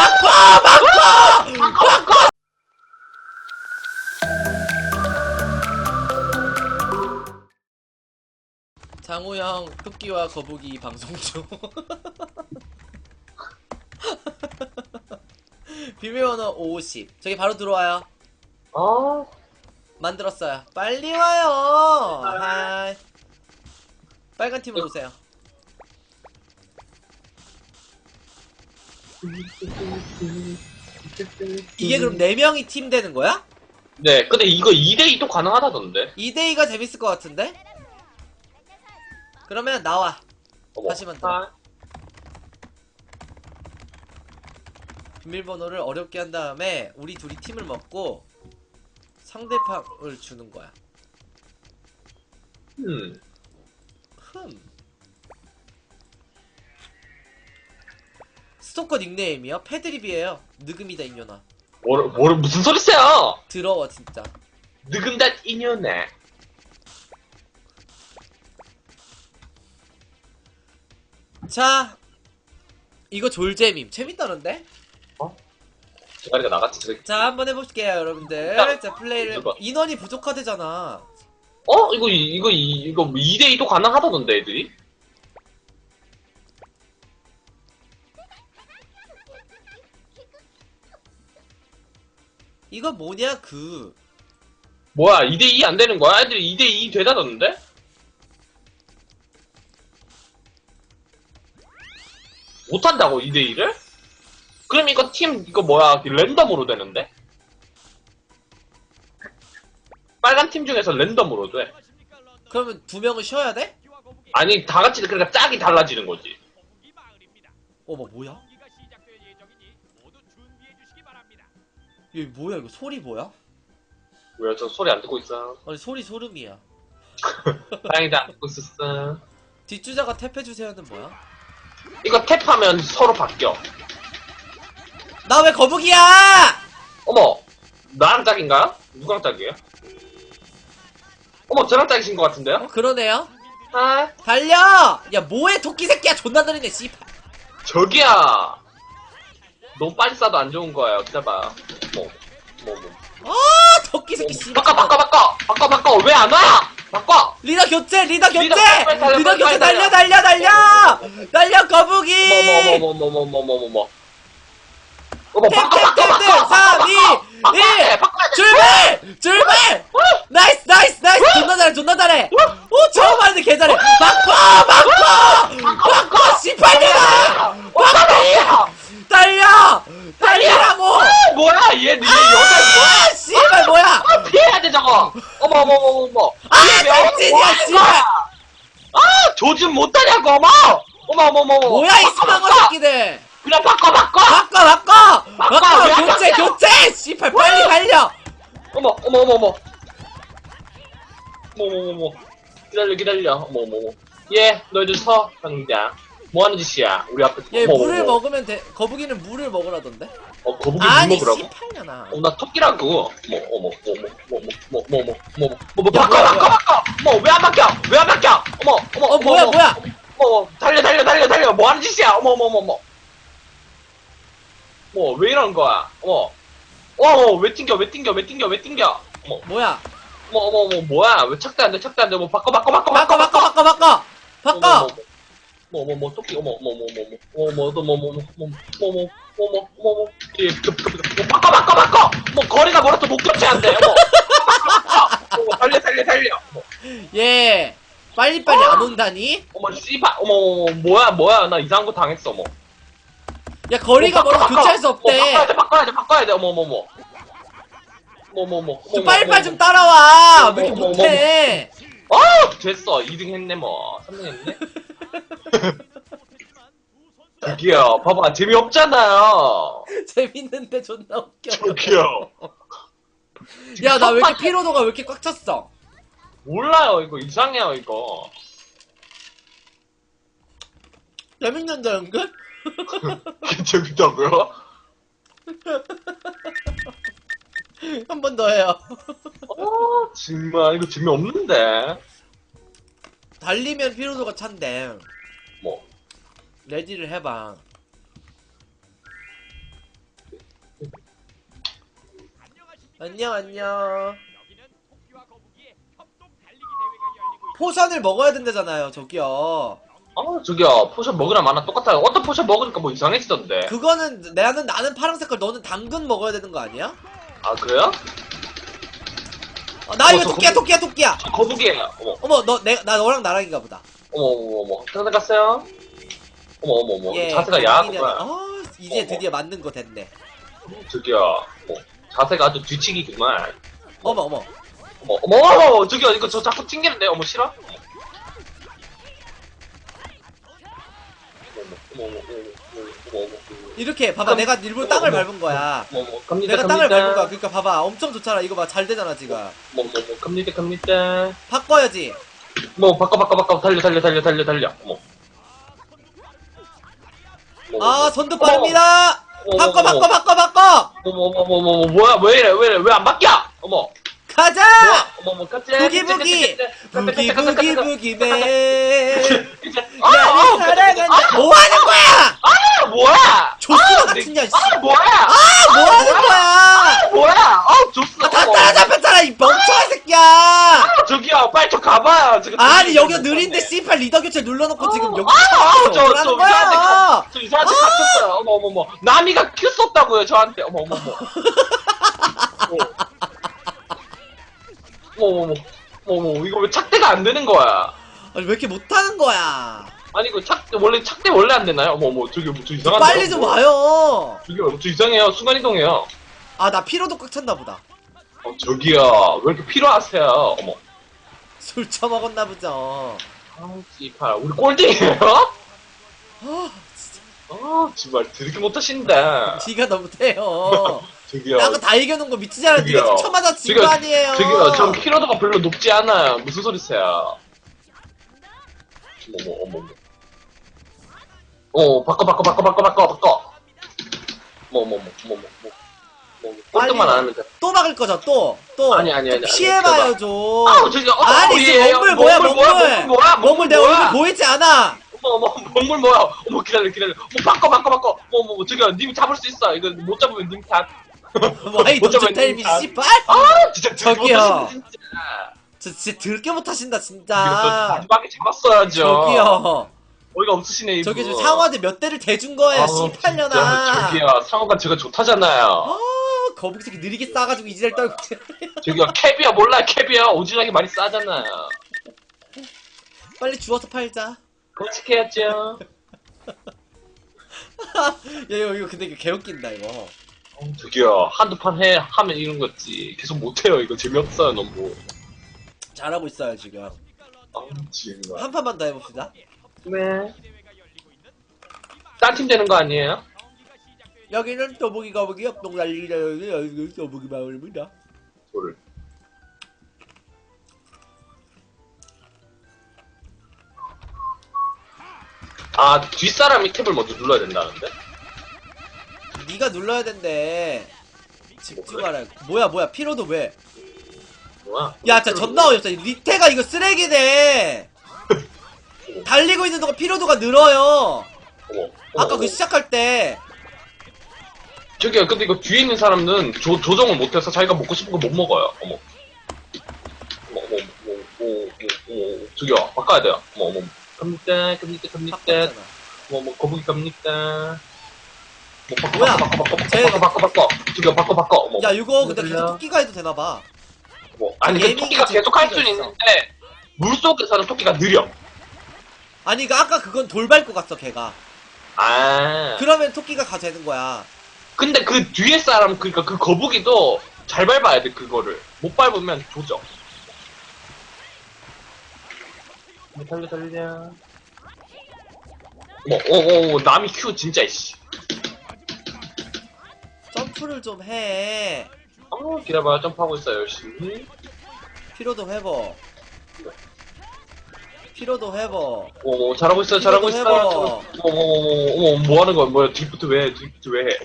바꿔 바꿔 장우형 토끼와 거북이 방송 중. 비밀번호 50 저기 바로 들어와요. 아, 만들었어요. 빨리 와요. 하이. 빨간 팀으로 오세요 이게 그럼 4명이 팀 되는 거야? 네, 근데 이거 2대2도 가능하다던데. 2대2가 재밌을 것 같은데? 그러면 나와 어머. 다시만 더. 아, 비밀번호를 어렵게 한 다음에 우리 둘이 팀을 먹고 상대방을 주는 거야 음. 흠 스토커 닉네임이요? 패드립이에요 느금이다 인연아 뭐, 뭐, 무슨 소리세요? 더러워 진짜 느근다 인연네. 자 이거 졸잼임 재밌다는데? 대가리가 나갔지, 저기. 자 한번 해볼게요 여러분들 자, 자 플레이를 이거. 인원이 부족하대잖아 어? 이거, 이- 이거, 이- 이거 2대2도 가능하다던데, 애들이? 이거 뭐냐 그 뭐야, 2대2 안 되는 거야? 애들이 2대2 되다던데? 못한다고, 2대2를? 그럼 이거 팀, 이거 뭐야, 랜덤으로 되는데? 빨간 팀 중에서 랜덤으로 돼. 그러면 두 명은 쉬어야 돼? 아니, 다 같이, 그러니까 짝이 달라지는 거지. 어머 뭐야? 얘 뭐야 이거 소리 뭐야? 왜, 저 소리 안 듣고 있어? 아니 소리 소름이야 다행이다, 안 듣고 있었어. 뒷주자가 탭해주세요는 뭐야? 이거 탭하면 서로 바뀌어. 나 왜 거북이야! 어머, 나랑 짝인가요? 누구랑 짝이에요? 어머, 저랑 짝이신 것 같은데요? 어 그러네요 아, 달려! 야 뭐해 토끼 새끼야 존나 느리네 씨발 저기야. 너무 빨리 쏴도 안 좋은 거예요. 기다봐. 뭐, 뭐, 뭐. 아 토끼 새끼 씨발 바꿔, 바꿔, 바꿔! 바꿔, 바꿔! 왜 안 와? 바꿔! 리더 교체 리더 교체! 리더 빨리 달려, 리더 빨리 교체 달려. 달려 달려 달려! 달려 거북이! 어머, 어머, 어머, 어머, 어머, 어머, 어머. 어머, 바꿔, 바꿔, 탭탭탭탭 바꿔! 3 2 바꿔야 돼, 1 바꿔야 돼! 출발! 출발! 나이스 나이스 나이스 존나 잘해 존나 잘해 오 처음 하는데 개 잘해 바꿔 바꿔 바꿔 씨발년아 바꿔! 달려 달리라고 뭐야, 얘, 얘 여자 뭐야? 아 씨발 뭐야 피해야 돼, 저거! 어머. 아 하는 씨발? 아, 조준 못하냐고, 어머! 어머, 어머, 어머. 뭐야 이 바꿔! 새끼들 그냥 바꿔, 바꿔! 바꿔 바꿔 바꿔, 바꿔 왜 교체 바꿔? 교체 씨발 빨리 달려 어머, 어머, 어머, 어머. 어머, 어머, 어머. 기다려, 기다려. 어머, 어머, 어머. 예, 너희들 서, 강자. 뭐 하는 짓이야? 우리 앞에. 얘 어머, 물을 어머. 먹으면 돼 거북이는 물을 먹으라던데 어, 거북이 물 아니 먹으라고? 씨팔년아 어, 나 토끼라고. 어머, 어머, 어머, 어머, 어머, 어머, 어머, 어머, 어머, 어머, 야, 바꿔, 바꿔. 바꿔. 어머, 왜안 바뀌어? 왜 안 바뀌어? 어머, 어머, 어 뭐야 어머, 뭐야 어머, 어머, 달려, 달려, 달려, 달려. 뭐 하는 짓이야? 어머, 어머, 어머, 어머. 뭐, 왜 이러는 거야? 어머. 어머, 왜 튕겨, 왜 튕겨, 왜 튕겨, 왜 튕겨? 어머, 뭐야 어머, 어머, 어머, 뭐야? 왜 착대 안 돼, 착대 안 돼? 뭐, 바꿔, 바꿔, 바꿔, 바꿔 바꿔 바꿔 바꿔 바꿔 어머, 어머, 어머, 토끼, 어머, 어머, 어머, 어머, 어머, 어머, 어머, 어머, 어머, 어머, 어머, 어머, 어머, 예, 급, 급, 급, 바꿔, 바꿔, 바꿔! 뭐, 거리가 멀어서 안 돼, 어머. 어머, 달려, 달려, 달려. 어머, 예 빨리빨리 안 온다니 어머, 씨발, 어머, 어머, 뭐야, 뭐야, 나 이상한 거 당했어, 어머. 야 거리가 뭐, 멀어서 교체할 수 바꿔. 뭐, 바꿔야 없대 돼, 바꿔야 돼, 바꿔야 돼, 어머, 어머, 어머. 어머, 어머, 어머. 좀 어머, 빨리빨리 어머, 좀 따라와 어머, 왜 이렇게 어머, 못해 아, 됐어. 2등 했네, 뭐. 3등 했네. 저기요, 봐봐, 재미없잖아요. 재밌는데 존나 웃겨 저기요. 야 나 왜 이렇게 피로도가 왜 이렇게 꽉 찼어 몰라요, 이거 이상해요, 이거. 재밌는데 은근? 재밌다고요? 한 번 더 해요 어, 정말, 이거 재미없는데. 달리면 피로도가 찬대 뭐, 레디를 해봐. 안녕 안녕. 포션을 먹어야 된다잖아요, 저기요. 어 저기요 포션 먹으라 마나 똑같아요 어떤 포션 먹으니까 뭐 이상해지던데 그거는 나는 나는 파란색 걸 너는 당근 먹어야 되는 거 아니야? 아 그래요? 어, 나 어, 이거 토끼야 거북... 토끼야 토끼야. 거북이에요 어머 어머 너 내 나 너랑 나랑인가 보다. 어머 어머 어머 어머. 어 갔어요 어머, 어머, 어머. 예, 자세가 야하구만. 어, 이제 어머. 드디어 맞는 거 됐네 저기요, 어, 자세가 아주 뒤치기구만. 어머 어머 어머, 어머, 어머, 저기요, 이거 저 자꾸 튕기는데, 어머, 싫어? 어머, 어머, 어머, 어머, 어머, 어머, 어머, 이렇게 봐봐 내가 일부러 땅을 어머. 밟은 거야 어머, 어머, 갑니다, 내가 땅을. 밟은 거야 그러니까 봐봐 엄청 좋잖아 이거 봐 잘 되잖아 지금 어머, 어머, 어머, 갑니다, 갑니다. 바꿔야지 뭐, 바꿔, 바꿔, 바꿔, 달려, 달려, 달려, 달려, 달려. 어머. 아. 손도 빠릅니다 바꿔 바꿔 바꿔 바꿔 어머, 어머, 어머, 어머, 어머, 뭐야, 왜 이래, 왜 이래, 왜 안 바뀌어? 어머. 가자 어머, 어머, 깜짝 부기 부기 부기 부기 부기맨 아, 나를 아, 사랑한다 뭐 하는 거야 아, 뭐야? 조스 아, 같은 년 씨. 아, 뭐야? 아, 뭐 하는 거야 뭐야? 아, 줬어. 아, 다 어머. 따라잡혔잖아 이 멍청한 새끼야 아, 저기요, 빨리 좀 가봐요. 지금 아니 여기가 있는데. 느린데 C8 리더 교체 눌러놓고 지금 여기 아, 아, 저, 뭐라는 저 거야? 이상한데, 가- 저 이상한데 갇혔어요. 어머, 어머, 어머. 나미가 큐 썼다고요, 저한테. 어머, 어머, 어머. 어. 어머, 어머, 이거 왜 착대가 안 되는 거야? 아니 왜 이렇게 못하는 거야 아니, 이거 착, 원래 착대 원래 안 되나요? 어머, 어머, 저기, 뭐, 저 이상한데. 빨리 좀 와요 저기요, 저 이상해요. 순간 이동해요. 아 나 피로도 꽉 찼나 보다 어, 저기요, 왜 이렇게 필요하세요? 어머. 술 처먹었나 보죠 아, 씨발, 우리 꼴등이에요? 아 진짜 아, 정말 되게 못하신데. 지가 너무 돼요 저기요. 나 그거 다 이겨놓은 거 미치지 않아 저기요. 진 저기요, 거 아니에요 저기요, 전 피로도가 별로 높지 않아요. 무슨 소리세요? 어머, 어머, 어머. 어, 바꿔, 바꿔, 바꿔, 바꿔, 바꿔, 바꿔. 어머, 어머, 어머, 어머, 어머. 어머, 꼴등만 빨리. 안 하면 돼. 또 막을 거죠 또또 아니, 아니, 아니, 아니. 피해봐요 좀 아우, 저기, 어, 아니 어, 지금 예, 예. 먹물 뭐야 먹물 먹물 뭐야, 먹물 내. 얼굴 보이지 않아 어머, 어머, 먹물 뭐야? 어머, 기다려, 기다려. 어, 바꿔, 바꿔, 바꿔. 어머, 어머, 저기요, 님 잡을 수 있어. 이거 못 잡으면 님 탓. 와이 잡으면 텔미. 씨발 아, 진짜 저기요. 저 진짜 들게 못하신다 진짜 마지막에 잡았어야죠. 저기요 어이가 없으시네, 이분. 저기 지금 상어한테 몇 대를 대준 거야 아우, 씨팔려나 진짜, 저기요, 상어가 제가 좋다잖아요. 아 거북이 새끼 느리게 싸가지고 이 지랄 떨고 저기요, 캐비어 몰라요, 캐비어. 오진하게 많이 싸잖아요. 빨리 주워서 팔자 그렇게 해야죠. 야 이거, 이거 근데 이거 개웃긴다 이거 어, 저기요, 한두 판 해, 하면 이런 거지. 계속 못해요, 이거. 재미없어요, 너무. 잘하고 있어요 지금 아, 정말. 한 판만 더 해봅시다 네. 딴팀 되는 거 아니에요? 여기는 또보기 거북이 협동 달리기다 여기 여기 또보기 마을입니다 돌. 아, 뒷사람이 탭을 먼저 눌러야 된다는데? 네가 눌러야 된대 집중하라 뭐야 뭐야 피로도 왜 뭐야? 야, 진짜 존나 어이없어. 리테가 이거 쓰레기네. 달리고 있는 동안 피로도가 늘어요. 어머. 어머, 아까 어머. 그 시작할 때. 저기요, 근데 이거 뒤에 있는 사람은 조, 조정을 못해서 자기가 먹고 싶은 거 못 먹어요. 어머. 어머, 어머, 어머, 어머, 어머, 어머, 저기요, 바꿔야 돼요. 어머, 어머. 갑니다, 갑니다, 갑니다. 바꿨잖아. 어머, 어머, 거북이 갑니다. 뭐, 바꿔, 뭐야? 바꿔, 바꿔, 바꿔, 쟤- 바꿔, 바꿔, 바꿔. 저기요, 바꿔, 바꿔. 어머. 야, 이거 근데. 계속 토끼가 해도 되나봐. 뭐, 아니, 그 예민이 토끼가 계속 할 수는 있어. 있는데, 물 속에서는 토끼가 느려. 아니, 그 아까 그건 돌 밟고 갔어, 걔가. 아. 그러면 토끼가 가 되는 거야. 근데 그 뒤에 사람, 그니까 그 거북이도 잘 밟아야 돼, 그거를. 못 밟으면 조져. 뭐, 달려, 달려. 어, 어, 어, 어, 남이 큐, 진짜, 씨. 점프를 좀 해. 어, 기다려봐요. 점프하고 있어요, 열심히. 피로도 회복. 피로도 회복. 어, 어, 잘하고 있어요, 잘하고. 해봐. 어머, 어머, 어머, 어머, 뭐 하는 거야, 뭐야, 뒷부터 왜 해, 뒷부터 왜 해.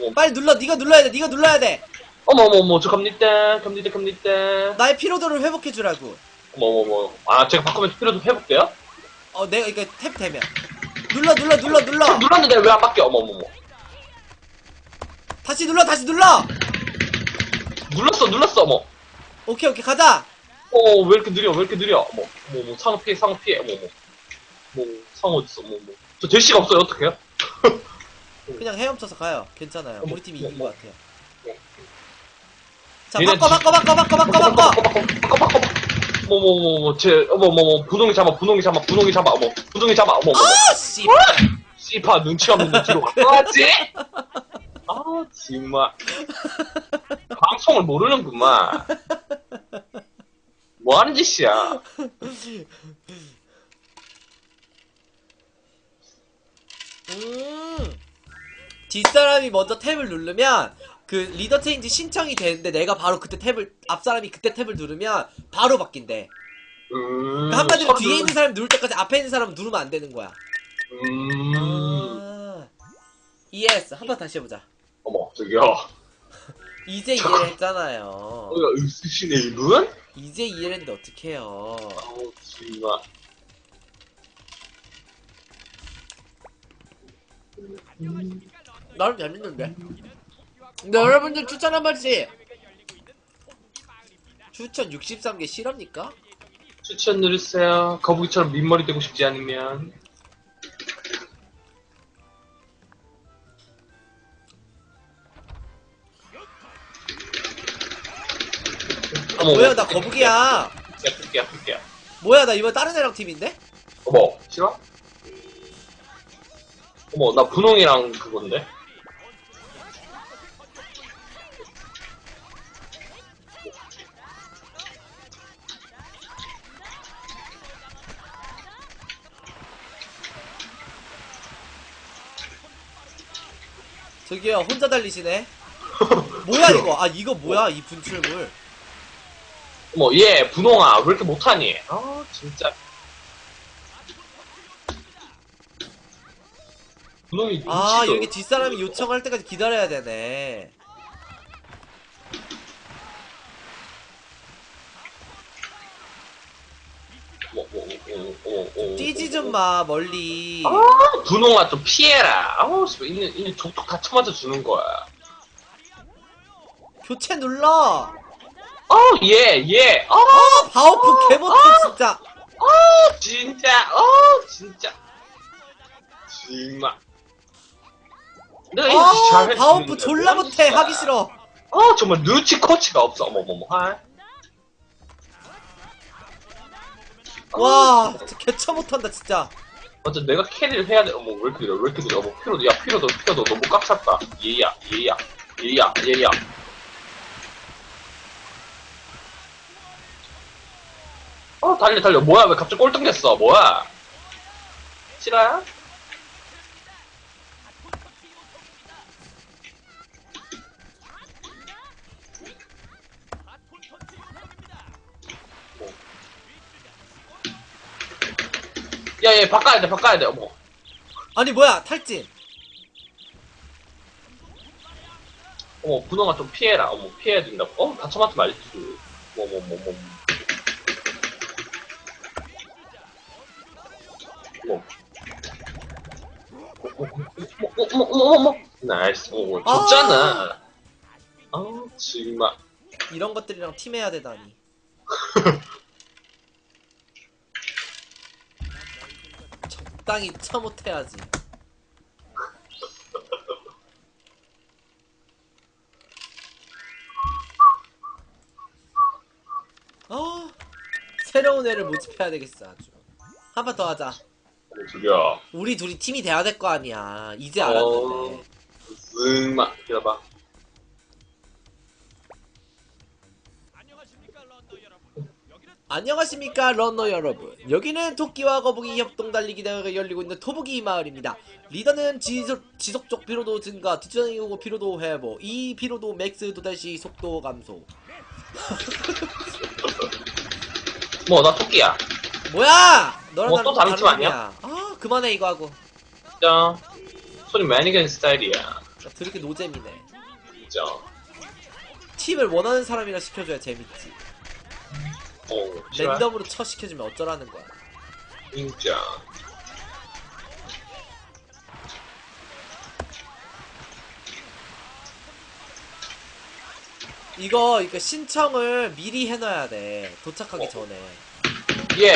어머, 빨리 눌러. 네가 눌러야 돼. 네가 눌러야 돼. 어머, 어머, 어머, 저 갑니다, 갑니다, 갑니다. 나의 피로도를 회복해 주라고. 어머, 어머, 어머. 아, 제가 바꾸면 필요도 해볼게요? 어, 내가 이거 탭 되면. 눌러 눌러 눌러 눌러. 눌렀는데 왜 안 바뀌어? 어머, 어머, 어머. 다시 눌러. 다시 눌러. 눌렀어, 눌렀어, 어머. 오케이 오케이 가자 어, 왜 이렇게 느려, 왜 이렇게 느려? 어머, 뭐, 뭐, 상어 피해, 상어 피해, 어머, 뭐. 뭐, 상어 어딨어, 뭐, 뭐. 저 대시가 없어요, 어떡해요? 그냥 헤엄쳐서 가요 괜찮아요 어머, 우리 팀이 이긴 것 같아요. 자 얘네 바꿔 바꿔 바꿔 바꿔 바꿔 바꿔 바꿔, 바꿔, 바꿔. 뭐, 뭐, 뭐, 뭐, 제, 어머, 뭐, 뭐, 분홍이 잡아, 분홍이 잡아, 분홍이 잡아, 어머, 분홍이 잡아, 어머, 어머. 아씨 씨파 눈치 없는데 뒤로 갔지? 아, 정말. 방송을 모르는구만. 뭐 하는 짓이야? 음 뒷사람이 먼저 탭을 누르면 그 리더 체인지 신청이 되는데 내가 바로 그때 탭을 앞사람이 그때 탭을 누르면 바로 바뀐대 음. 그러니까 한마디로 서로 뒤에 있는 사람 누를 때까지 앞에 있는 사람 누르면 안 되는 거야 음. 아 ES 한번 다시 해보자 저기요. 이제 잠깐. 이해를 했잖아요 어, 있으시네, 이분? 이제 이해를 했는데 어떡해요 아우, 정말. 나름 재밌는데 근데 여러분들 추천 한 번씩 추천 63개 실합니까? 추천 누르세요. 거북이처럼 민머리 되고 싶지 않으면. 어머, 뭐야 나 거북이야 아플게, 아플게. 뭐야 나 이번 다른 애랑 팀인데? 어머, 싫어? 어머, 나 분홍이랑 그건데? 저기요 혼자 달리시네 뭐야 이거 아 이거 뭐야 이 분출물 어머, 얘, 분홍아, 왜 이렇게 못하니? 아, 진짜. 분홍이 아 여기 뒷사람이 요청할 때까지 기다려야 되네 어머, 어머, 어머. 뛰지 좀 마 멀리 아, 분홍아 좀 피해라. 아우, 씨, 있는, 있는 족족 다 쳐맞아 주는 거야. 교체 눌러 아우, 얘, 얘. 아, 아 바오프 개못해 진짜 아, 진짜, 아, 진짜. 정말. 내가 이렇게 아수 바오프 졸라 뭐 못해 하기. 싫어 아, 정말 눈치 코치가 없어. 어머머머. 아. 와 진짜 개처 못한다 진짜 맞아, 내가 캐리를 해야 돼. 어머, 왜 이렇게 느려, 왜 이렇게 느려. 어머, 피로도, 야, 피로도, 피로도 너무 꽉 찼다. 얘야, 얘야, 얘야, 얘야. 어, 달려, 달려. 뭐야, 왜 갑자기 꼴등 됐어? 뭐야? 실화야? 야, 얘 바꿔야 돼, 바꿔야 돼. 어머. 아니 뭐야 탈진 어머, 분홍아 좀 피해라. 어머, 피해야 된다고. 어, 다쳐맞지 말지. 어머, 어머, 어머. 어머. 어머, 어머, 어머, 어머, 어머. 나이스. 어머, 졌잖아. 아, 정말. 이런 것들이랑 팀해야 되다니 적당히 처 못해야지 아 새로운 애를 모집해야 되겠어 아주 한번더 하자 저기야. 우리 둘이 팀이 돼야 될 거 아니야 이제 어. 알았는데 정말. 기다려봐. 안녕하십니까 런너 여러분 여기는 토끼와 거북이 협동 달리기 대회가 열리고 있는 토북이 마을입니다 리더는 지속, 지속적 피로도 증가 뒷전이 오고 피로도 회복 이 피로도 맥스 도달시 속도 감소 뭐, 나 토끼야. 뭐야 너랑 어, 나랑 또 다른 팀 아니야? 아 그만해 이거 하고 진짜. 소리 매니건 스타일이야. 나 드럽게 노잼이네 진짜. 팀을 원하는 사람이랑 시켜줘야 재밌지 어, 싫어? 랜덤으로 쳐 시켜주면 어쩌라는 거야 진짜. 이거 이거 신청을 미리 해놔야 돼 도착하기 전에 얘,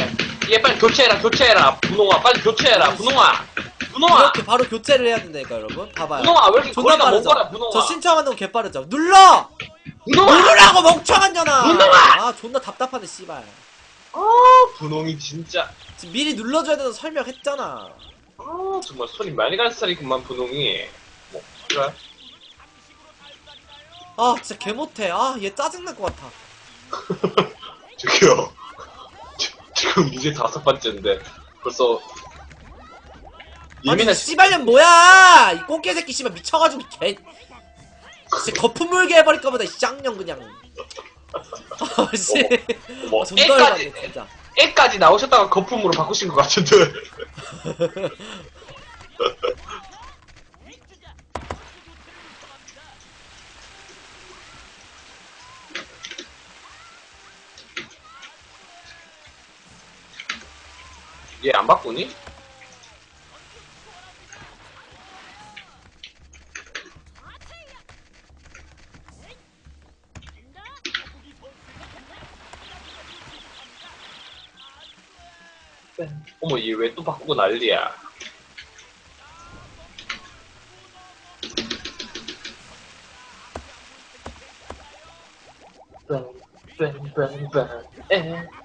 얘 빨리 교체해라, 교체해라. 분홍아, 빨리 교체해라, 분홍아. 분홍아, 이렇게 바로 교체를 해야 된다니까 여러분 봐봐요 분홍아, 왜 이렇게 존나 거리가 먼 빠르죠 거야, 분홍아. 저 신청하는 거 개빠르죠 눌러 분홍아! 누르라고 멍청한 년아 분홍아! 아 존나 답답하네 씨발 아, 분홍이 진짜. 지금 미리 눌러줘야 된다고 설명했잖아 아, 정말 손이 많이 갈 스타일이구만, 분홍이. 뭐, 그래? 아 진짜 개 못해 아 얘 짜증날 것 같아 저기요. 지- 지금 이제 다섯 번째인데, 벌써. 아니 씨발년 뭐야? 이 꽁깨 새끼 씨발 미쳐가지고 개. 진짜 거품 물게 해버릴 거보다 이 쌍년 그냥. 아씨. 뭐, 존나 애까지, 열받네 진짜. 애까지 나오셨다가 거품으로 바꾸신 것 같은데. 얘 안 바꾸니? 어머 얘 왜 또 바꾸고 난리야 에. 아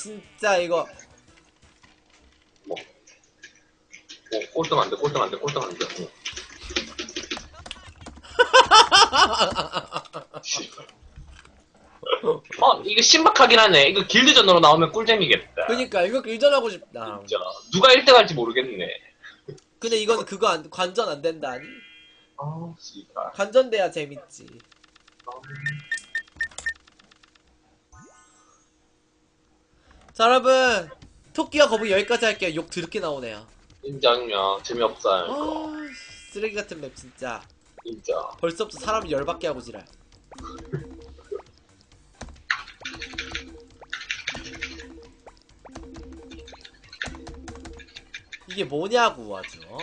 진짜 이거 어, 꼴등 안 돼, 꼴등 안 돼, 꼴등 안 돼. 어. 이거 신박하긴 하네. 이거 길드전으로 나오면 꿀잼이겠다. 그니까 이거 일전하고 싶다 진짜. 누가 1등 할지 모르겠네. 근데 이건 그거 안, 관전 안 된다니 아, 씨발. 관전돼야 재밌지 자 여러분 토끼와 거북이 여기까지 할게요 욕 드럽게 나오네요 인정요. 재미없어요, 이거. 아 쓰레기 같은 맵 진짜 진짜. 벌써부터 사람이 열받게 하고 지랄 이게 뭐냐고 아주 어?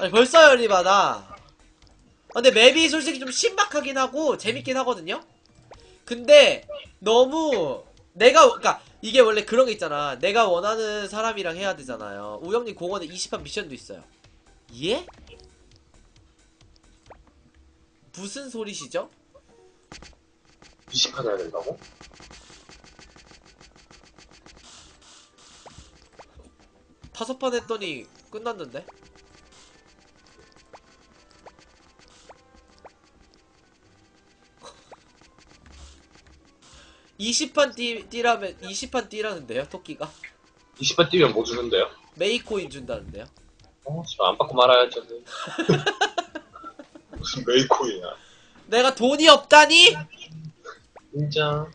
아니 벌써 열이 받아 아, 근데 맵이 솔직히 좀 신박하긴 하고 재밌긴 하거든요 근데 너무 내가 그니까 이게 원래 그런 게 있잖아 내가 원하는 사람이랑 해야 되잖아요 우영님 공원에 20판 미션도 있어요 예? 무슨 소리시죠? 20판 해야 된다고? 다섯 판 했더니 끝났는데? (20판) 뛰, 뛰라면 (20판) 뛰라는데요 토끼가 20판 뛰면 뭐 주는데요? 메이코인 준다는데요 어, 씨발, 안 받고 말아야죠. 무슨 메이코이야. 내가 돈이 없다니 진짜.